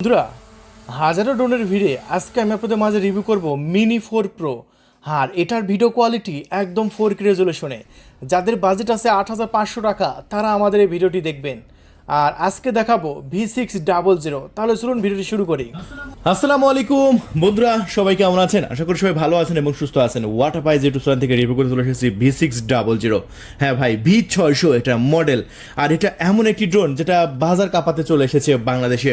বন্ধুরা, হাজারো ডোনের ভিড়ে আজকে আমি আপনাদের মাঝে রিভিউ করব মিনি ফোর প্রো আর এটার ভিডিও কোয়ালিটি একদম ফোর কে রেজলেশনে যাদের বাজেট আছে আট হাজার পাঁচশো টাকা, তারা আমাদের এই ভিডিওটি দেখবেন। আর আজকে দেখাবো ভি সিক্স ডাবল জিরো তাহলে চলুন ভিডিওটি শুরু করি। আসসালামু আলাইকুম, বন্ধুরা, সবাই কেমন আছেন? আশা করি সবাই ভালো আছেন এবং সুস্থ আছেন। ওয়াটার পাইজ ইউটিউব চ্যানেল থেকে রিভিউ করে চলে এসেছি ভি সিক্স ডাবল জিরো হ্যাঁ ভাই ভি ছয়শো এটা মডেল আর এটা এমন একটি ড্রোন যেটা বাজার কাপাতে চলে এসেছে বাংলাদেশে।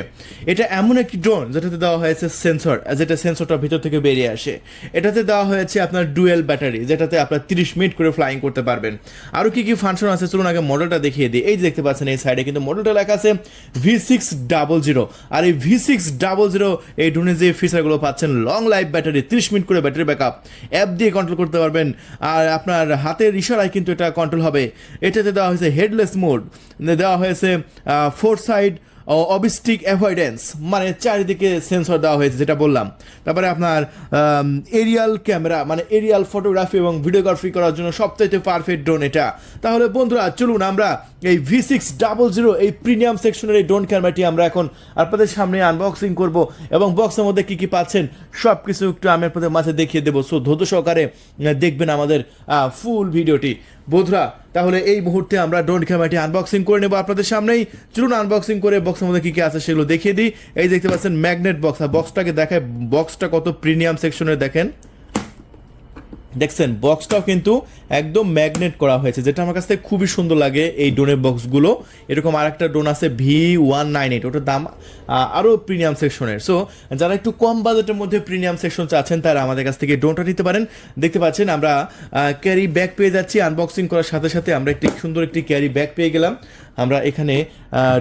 এটা এমন একটি ড্রোন যেটাতে দেওয়া হয়েছে সেন্সর যেটা সেন্সরটা ভিতর থেকে বেরিয়ে আসে। এটাতে দেওয়া হয়েছে আপনার ডুয়েল ব্যাটারি যেটাতে আপনার তিরিশ মিনিট করে ফ্লাইং করতে পারবেন। আরও কি কি ফাংশন আছে, চলুন আগে মডেলটা দেখিয়ে দিই। এই দেখতে পাচ্ছেন, এই সাইডে কিন্তু মডেলটা লেখা আছে ভি সিক্স ডাবল জিরো আর এই ভি সিক্স ডাবল জিরো এই ড্রোনের যে ফিচারগুলো পাচ্ছেন লং লাইফ ব্যাটারি তিরিশ মিনিট করে ব্যাটারি ব্যাকআপ অ্যাপ দিয়ে কন্ট্রোল করতে পারবেন। আর আপনার হাতের ইশারায় কিন্তু এটা কন্ট্রোল হবে। এটাতে দেওয়া হয়েছে হেডলেস মোড দেওয়া হয়েছে ফোর সাইড অবিস্টিক অ্যাভয়েডেন্স মানে চারিদিকে সেন্সর দেওয়া হয়েছে, যেটা বললাম। তারপরে আপনার এরিয়াল ক্যামেরা মানে এরিয়াল ফটোগ্রাফি এবং ভিডিওগ্রাফি করার জন্য সবচাইতে পারফেক্ট ড্রোন এটা। তাহলে বন্ধুরা, চলুন আমরা এই ভি সিক্স ডাবল জিরো এই প্রিমিয়াম সেকশনের এই ড্রোন ক্যামেরাটি আমরা এখন আপনাদের সামনে আনবক্সিং করব এবং বক্সের মধ্যে কী কী পাচ্ছেন সব কিছু একটু আমি আপনাদের মাঝে দেখিয়ে দেবো। সো ধৈর্য সহকারে দেখবেন আমাদের ফুল ভিডিওটি বন্ধুরা, তাহলে এই মুহূর্তে আমরা ডোন্ট ক্যামেরাটি আনবক্সিং করে নেব আপনাদের সামনেই। চলুন আনবক্সিং করে বক্সের মধ্যে কী কী আছে সেগুলো দেখিয়ে দিই। এই দেখতে পাচ্ছেন ম্যাগনেট বক্স আর বক্সটাকে দেখায় বক্সটা কত প্রিমিয়াম সেকশনের দেখেন। দেখছেন বক্সটাও কিন্তু একদম ম্যাগনেট করা হয়েছে, যেটা আমার কাছ থেকে খুবই সুন্দর লাগে এই ডোনের বক্সগুলো এরকম আরেকটা ড্রোন আছে ভি ওয়ান নাইন এইট ওটার দাম আরও প্রিমিয়াম সেকশনের সো যারা একটু কম বাজেটের মধ্যে প্রিমিয়াম সেকশন চাচ্ছেন, তারা আমাদের কাছ থেকে ড্রোনটা নিতে পারেন। দেখতে পাচ্ছেন, আমরা ক্যারি ব্যাগ পেয়ে যাচ্ছি। আনবক্সিং করার সাথে সাথে আমরা একটি সুন্দর একটি ক্যারি ব্যাগ পেয়ে গেলাম। আমরা এখানে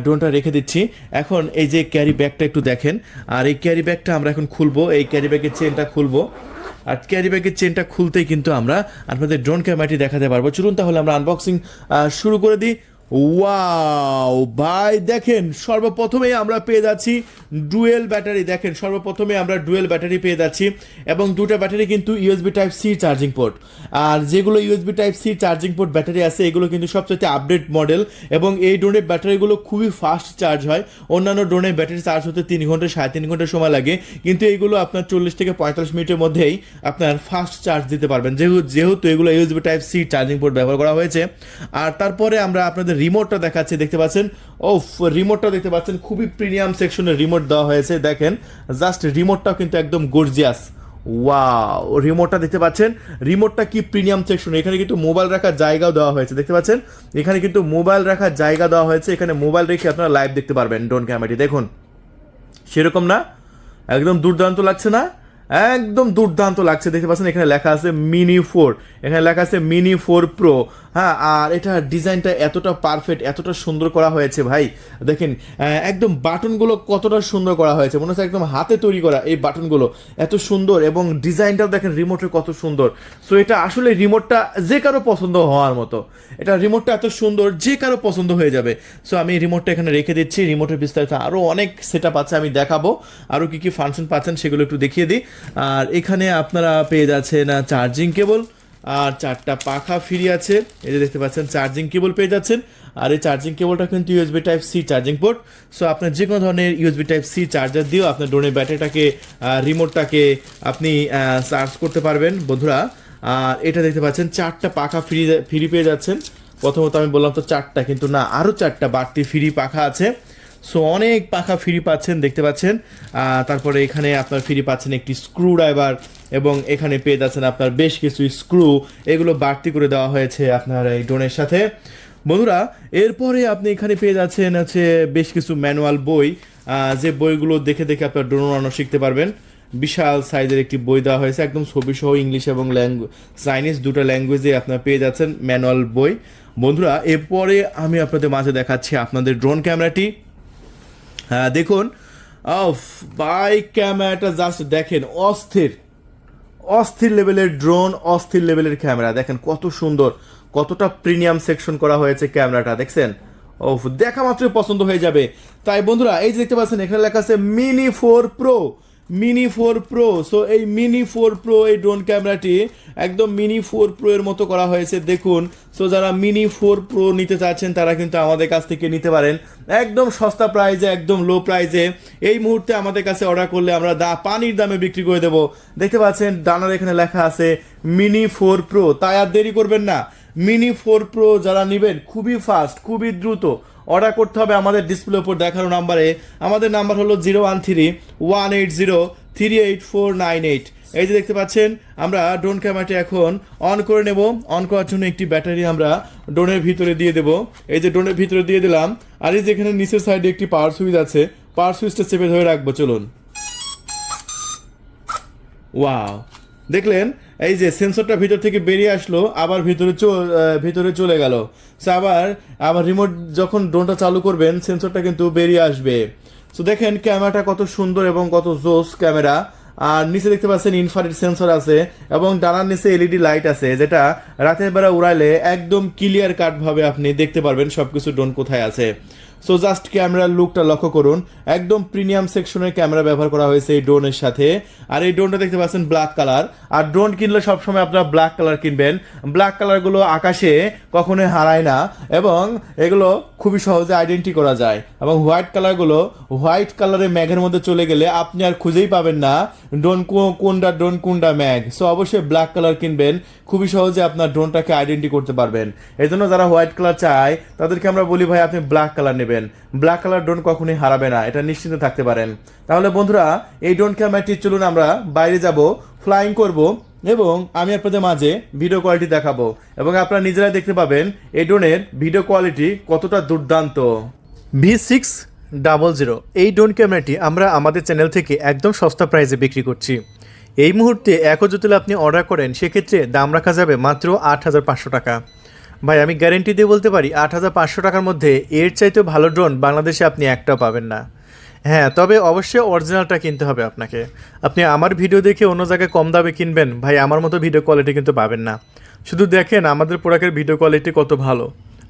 ড্রোনটা রেখে দিচ্ছি। এখন এই যে ক্যারি ব্যাগটা একটু দেখেন। আর এই ক্যারি ব্যাগটা আমরা এখন খুলবো। এই ক্যারি ব্যাগের চেনটা খুলবো। আর ক্যারি ব্যাগের চেনটা খুলতেই কিন্তু আমরা আপনাদের ড্রোন ক্যামেরাটি দেখাতে পারব। চলুন তাহলে আমরা আনবক্সিং শুরু করে দিই। ওয়াও ভাই, দেখেন সর্বপ্রথমেই আমরা পেয়ে যাচ্ছি ডুয়েল ব্যাটারি। দেখেন, সর্বপ্রথমে আমরা ডুয়েল ব্যাটারি পেয়ে যাচ্ছি এবং দুটো ব্যাটারি কিন্তু USB type C charging port আর যেগুলো USB type C charging port battery আছে, এগুলো কিন্তু সবচেয়ে আপডেট মডেল এবং এই ড্রোনের ব্যাটারিগুলো খুবই ফাস্ট চার্জ হয়। অন্যান্য ড্রোনের ব্যাটারি চার্জ হতে তিন ঘণ্টা, সাড়ে তিন ঘণ্টা সময় লাগে, কিন্তু এইগুলো আপনার চল্লিশ থেকে পঁয়তাল্লিশ মিনিটের মধ্যেই আপনার ফাস্ট চার্জ দিতে পারবেন। যেহেতু যেহেতু এগুলো USB type C charging port ব্যবহার করা হয়েছে। আর তারপরে আমরা আপনাদের রিমোটটা দেখাচ্ছি, দেখতে পাচ্ছেন? ও রিমোটটা দেখতে পাচ্ছেন, খুবই প্রিমিয়াম সেকশনের রিমোট দেওয়া হয়েছে, দেখেন। জাস্ট রিমোটটাও কিন্তু একদম গর্জিয়াস ওয়াও রিমোটটা দেখতে পাচ্ছেন? রিমোটটা কি প্রিমিয়াম সেকশন এখানে কিন্তু মোবাইল রাখার জায়গাও দেওয়া হয়েছে, দেখতে পাচ্ছেন? এখানে কিন্তু মোবাইল রাখার জায়গা দেওয়া হয়েছে, এখানে মোবাইল রেখে আপনারা লাইভ দেখতে পারবেন। ড্রোন ক্যামেরাটি দেখুন। সেরকম না? একদম দুর্দান্ত লাগছে না? একদম দুর্দান্ত লাগছে, দেখতে পাচ্ছেন এখানে লেখা আছে মিনি ফোর এখানে লেখা আছে মিনি ফোর প্রো হ্যাঁ আর এটা ডিজাইনটা এতটা পারফেক্ট এতটা সুন্দর করা হয়েছে ভাই। দেখেন একদম বাটনগুলো কতটা সুন্দর করা হয়েছে, মনে হচ্ছে একদম হাতে তৈরি করা এই বাটনগুলো, এত সুন্দর এবং ডিজাইনটাও দেখেন রিমোটের কত সুন্দর। সো এটা আসলে রিমোটটা যে কারও পছন্দ হওয়ার মতো, এটা রিমোটটা এত সুন্দর যে কারও পছন্দ হয়ে যাবে। সো আমি রিমোটটা এখানে রেখে দিচ্ছি রিমোটের বিস্তারিত আরও অনেক সেটআপ আছে, আমি দেখাবো আরও কী কী ফাংশন পাচ্ছেন সেগুলো একটু দেখিয়ে দিই। আর এখানে আপনারা পেয়ে যাচ্ছেন চার্জিং কেবল আর চারটা পাখা ফ্রি আছে। এই যে দেখতে পাচ্ছেন চার্জিং কেবল পেয়ে যাচ্ছেন। আর এই চার্জিং কেবলটা কিন্তু USB type C charging port so আপনার যে কোনো ধরনের ইউএসবি টাইপ সি চার্জার দিয়েও আপনার ড্রোনের ব্যাটারিটাকে রিমোটটাকে আপনি চার্জ করতে পারবেন, বন্ধুরা। আর এটা দেখতে পাচ্ছেন, চারটা পাখা ফ্রি ফ্রি পেয়ে যাচ্ছেন। প্রথমত আমি বললাম তো চারটা, কিন্তু না আরও চারটা বাড়তি ফ্রি পাখা আছে। সো অনেক পাখা ফ্রি পাচ্ছেন, দেখতে পাচ্ছেন। তারপরে এখানে আপনার ফ্রি পাচ্ছেন একটি স্ক্রু ড্রাইভার এবং এখানে পেয়ে যাচ্ছেন আপনার বেশ কিছু স্ক্রু এগুলো বাড়তি করে দেওয়া হয়েছে আপনার এই ড্রোনের সাথে। বন্ধুরা, এরপরে আপনি এখানে পেয়ে যাচ্ছেন হচ্ছে বেশ কিছু ম্যানুয়াল বই। যে বইগুলো দেখে দেখে আপনার ড্রোন উড়ানো শিখতে পারবেন। বিশাল সাইজের একটি বই দেওয়া হয়েছে, একদম ছবি সহ ইংলিশ এবং চাইনিজ দুটো ল্যাঙ্গুয়েজে আপনারা পেয়ে যাচ্ছেন ম্যানুয়াল বই। বন্ধুরা, এরপরে আমি আপনাদের মাঝে দেখাচ্ছি আপনাদের ড্রোন ক্যামেরাটি দেখুন। অফ বাইক ক্যামেরাটা জাস্ট দেখেন, অস্থির। অস্থির লেভেলের ড্রোন অস্থির লেভেলের ক্যামেরা। দেখেন কত সুন্দর, কতটা প্রিমিয়াম সেকশন করা হয়েছে ক্যামেরাটা, দেখছেন? ও দেখা মাত্রই পছন্দ হয়ে যাবে। তাই বন্ধুরা, এই যে দেখতে পাচ্ছেন, এখানে লেখা আছে mini four pro mini four pro so এই মিনি ফোর প্রো এই ড্রোন ক্যামেরাটি একদম মিনি ফোর প্রো এর মতো করা হয়েছে, দেখুন। সো যারা মিনি ফোর প্রো নিতে চাচ্ছেন, তারা কিন্তু আমাদের কাছ থেকে নিতে পারেন। একদম সস্তা প্রাইজে একদম লো প্রাইজে এই মুহূর্তে আমাদের কাছে অর্ডার করলে আমরা দা, পানির দামে বিক্রি করে দেবো। দেখতে পাচ্ছেন, ডানার এখানে লেখা আছে মিনি ফোর প্রো তাই আর দেরি করবেন না। মিনি ফোর প্রো যারা নেবেন, খুবই ফাস্ট খুবই দ্রুত অর্ডার করতে হবে আমাদের ডিসপ্লে উপর দেখানো নাম্বারে আমাদের নাম্বার হলো zero one three one eight zero three eight four nine eight এই যে দেখতে পাচ্ছেন, আমরা ড্রোন ক্যামেরাটি এখন অন করে নেব। অন করার জন্য একটি ব্যাটারি আমরা ড্রোনের ভিতরে দিয়ে দেব। এই যে ড্রোনের ভিতরে দিয়ে দিলাম, আর এই যে এখানে নিচের সাইডে একটি পাওয়ার সুইচ আছে পাওয়ার সুইচটা চেপে ধরে রাখব, চলুন। ওয়াও দেখলেন, এই যে সেন্সরটা ভিতর থেকে বেরিয়ে আসলো, আবার ভিতরে ভিতরে চলে গেল। সো আবার আবার রিমোট যখন ড্রোনটা চালু করবেন, সেন্সরটা কিন্তু বেরিয়ে আসবে। সো দেখেন, ক্যামেরাটা কত সুন্দর এবং কত জোস ক্যামেরা। আর নিচে দেখতে পাচ্ছেন ইনফ্রারেড সেন্সর আছে এবং ডানার নিচে এলইডি লাইট আছে, যেটা রাতের বেলা উড়াইলে একদম ক্লিয়ার কাট ভাবে আপনি দেখতে পারবেন সবকিছু ড্রোন কোথায় আছে। সো জাস্ট ক্যামেরার লুকটা লক্ষ্য করুন। একদম প্রিমিয়াম সেকশনের ক্যামেরা ব্যবহার করা হয়েছে এই ড্রোনের সাথে। আর এই ড্রোনটা দেখতে পাচ্ছেন ব্ল্যাক কালার আর ড্রোন কিনলে সবসময় আপনারা ব্ল্যাক কালার কিনবেন। ব্ল্যাক কালারগুলো আকাশে কখনোই হারায় না। এবং এগুলো খুবই সহজে আইডেন্টি করা যায়। এবং হোয়াইট কালারগুলো হোয়াইট কালারের ম্যাগের মধ্যে চলে গেলে আপনি আর খুঁজেই পাবেন না ড্রোন কোনটা ড্রোন কোনটা ম্যাগ। সো অবশ্যই ব্ল্যাক কালার কিনবেন। খুবই সহজে আপনার ড্রোনটাকে আইডেন্টি করতে পারবেন। এই জন্য যারা হোয়াইট কালার চায়, তাদেরকে আমরা বলি, ভাই, আপনি ব্ল্যাক কালার নেবেন। ব্ল্যাক কালার ড্রোন কখনোই হারাবে না, এটা নিশ্চিন্ত থাকতে পারেন। তাহলে বন্ধুরা, এই ড্রোন ক্যামেরাটি চলুন আমরা বাইরে যাব ফ্লাইং করব এবং আমি আপনাদের মাঝে ভিডিও কোয়ালিটি দেখাবো। এবং আপনারা নিজেরাই দেখতে পাবেন, এই ড্রোনের ভিডিও কোয়ালিটি কতটা দুর্দান্ত। ভি সিক্স ডাবল জিরো এই ড্রোন ক্যামেরাটি আমরা আমাদের চ্যানেল থেকে একদম সস্তা প্রাইসে বিক্রি করছি। এই মুহূর্তে একও যদি আপনি অর্ডার করেন, সেক্ষেত্রে দাম রাখা যাবে মাত্র আট হাজার পাঁচশো টাকা। ভাই, আমি গ্যারেন্টি দিয়ে বলতে পারি, আট হাজার পাঁচশো টাকার মধ্যে এর চাইতে ভালো ড্রোন বাংলাদেশে আপনি একটাও পাবেন না। হ্যাঁ তবে অবশ্যই অরিজিনালটা কিনতে হবে আপনাকে। আপনি আমার ভিডিও দেখে অন্য জায়গায় কম দামে কিনবেন, ভাই, আমার মতো ভিডিও কোয়ালিটি কিন্তু পাবেন না। শুধু দেখেন, আমাদের প্রোডাক্টের ভিডিও কোয়ালিটি কত ভালো।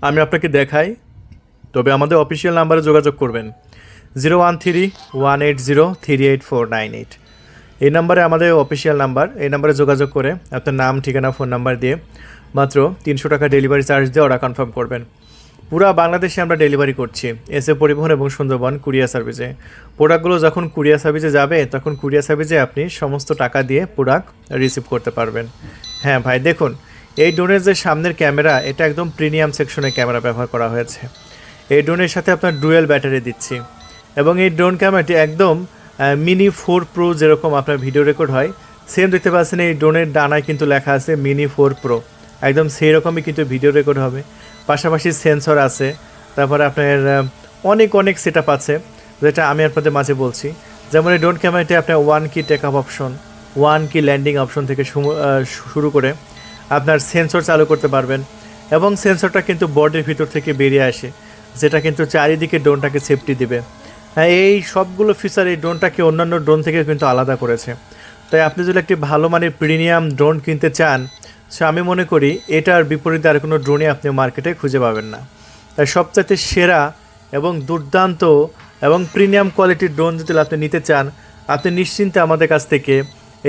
আমি আপনাকে দেখাই, তবে আমাদের অফিসিয়াল নাম্বারে যোগাযোগ করবেন। Zero one three one eight zero three eight four nine eight. এই নাম্বারে আমাদের অফিসিয়াল নাম্বার এই নাম্বারে যোগাযোগ করে আপনার নাম, ঠিকানা ফোন নাম্বার দিয়ে মাত্র তিনশো টাকা ডেলিভারি চার্জ দিয়ে অর্ডার কনফার্ম করবেন। পুরা বাংলাদেশে আমরা ডেলিভারি করছি, এসে পরিবহন এবং সুন্দরবন কুরিয়ার সার্ভিসে প্রোডাক্টগুলো যখন কুরিয়ার সার্ভিসে যাবে, তখন কুরিয়ার সার্ভিসে আপনি সমস্ত টাকা দিয়ে প্রোডাক্ট রিসিভ করতে পারবেন। হ্যাঁ ভাই, দেখুন, এই ড্রোনের যে সামনের ক্যামেরা এটা একদম প্রিমিয়াম সেকশনের ক্যামেরা ব্যবহার করা হয়েছে। এই ড্রোনের সাথে আপনার ডুয়েল ব্যাটারি দিচ্ছি। এবং এই ড্রোন ক্যামেরাটি একদম মিনি ফোর প্রো যেরকম আপনার ভিডিও রেকর্ড হয় সেম দেখতে পাচ্ছেন এই ড্রোনের ডানায় কিন্তু লেখা আছে মিনি ফোর প্রো একদম সেই রকমই কিন্তু ভিডিও রেকর্ড হবে। পাশাপাশি সেন্সর আছে, তারপরে আপনার অনেক অনেক সেট আছে, যেটা আমি আপনাদের মাঝে বলছি। যেমন এই ড্রোন ক্যামেরাটি আপনার one key take up option one key landing option থেকে শুরু- করে আপনার সেন্সর চালু করতে পারবেন এবং সেন্সরটা কিন্তু বডির ভিতর থেকে বেরিয়ে আসে, যেটা কিন্তু চারিদিকে ড্রোনটাকে সেফটি দেবে। হ্যাঁ এই সবগুলো ফিচার এই ড্রোনটাকে অন্যান্য ড্রোন থেকে কিন্তু আলাদা করেছে। তাই আপনি যদি একটি ভালো মানের প্রিমিয়াম ড্রোন কিনতে চান সে আমি মনে করি এটার বিপরীতে আর কোনো ড্রোনই আপনি মার্কেটে খুঁজে পাবেন না। তাই সবচাইতে সেরা এবং দুর্দান্ত এবং প্রিমিয়াম কোয়ালিটির ড্রোন যদি আপনি নিতে চান, আপনি নিশ্চিন্তে আমাদের কাছ থেকে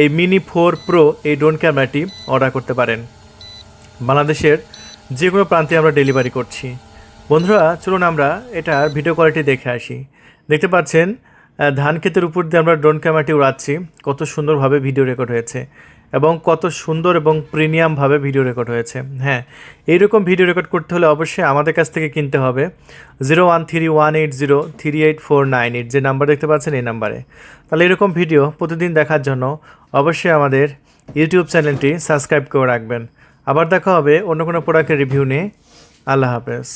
এই মিনি ফোর প্রো এই ড্রোন ক্যামেরাটি অর্ডার করতে পারেন। বাংলাদেশের যে কোনো প্রান্তে আমরা ডেলিভারি করছি। বন্ধুরা, চলুন আমরা এটার ভিডিও কোয়ালিটি দেখে আসি। দেখতে পাচ্ছেন ধান ক্ষেতের উপর দিয়ে আমরা ড্রোন ক্যামেরাটি উড়াচ্ছি। কত সুন্দরভাবে ভিডিও রেকর্ড হয়েছে। এবং কত সুন্দর এবং প্রিমিয়ামভাবে ভিডিও রেকর্ড হয়েছে। হ্যাঁ এইরকম ভিডিও রেকর্ড করতে হলে অবশ্যই আমাদের কাছ থেকে কিনতে হবে zero one three one eight zero three eight four nine eight, যে নাম্বার দেখতে পাচ্ছেন এই নাম্বারে। তাহলে এরকম ভিডিও প্রতিদিন দেখার জন্য অবশ্যই আমাদের ইউটিউব চ্যানেলটি সাবস্ক্রাইব করে রাখবেন। আবার দেখা হবে অন্য কোনো প্রোডাক্টের রিভিউ নিয়ে। আল্লাহ হাফেজ।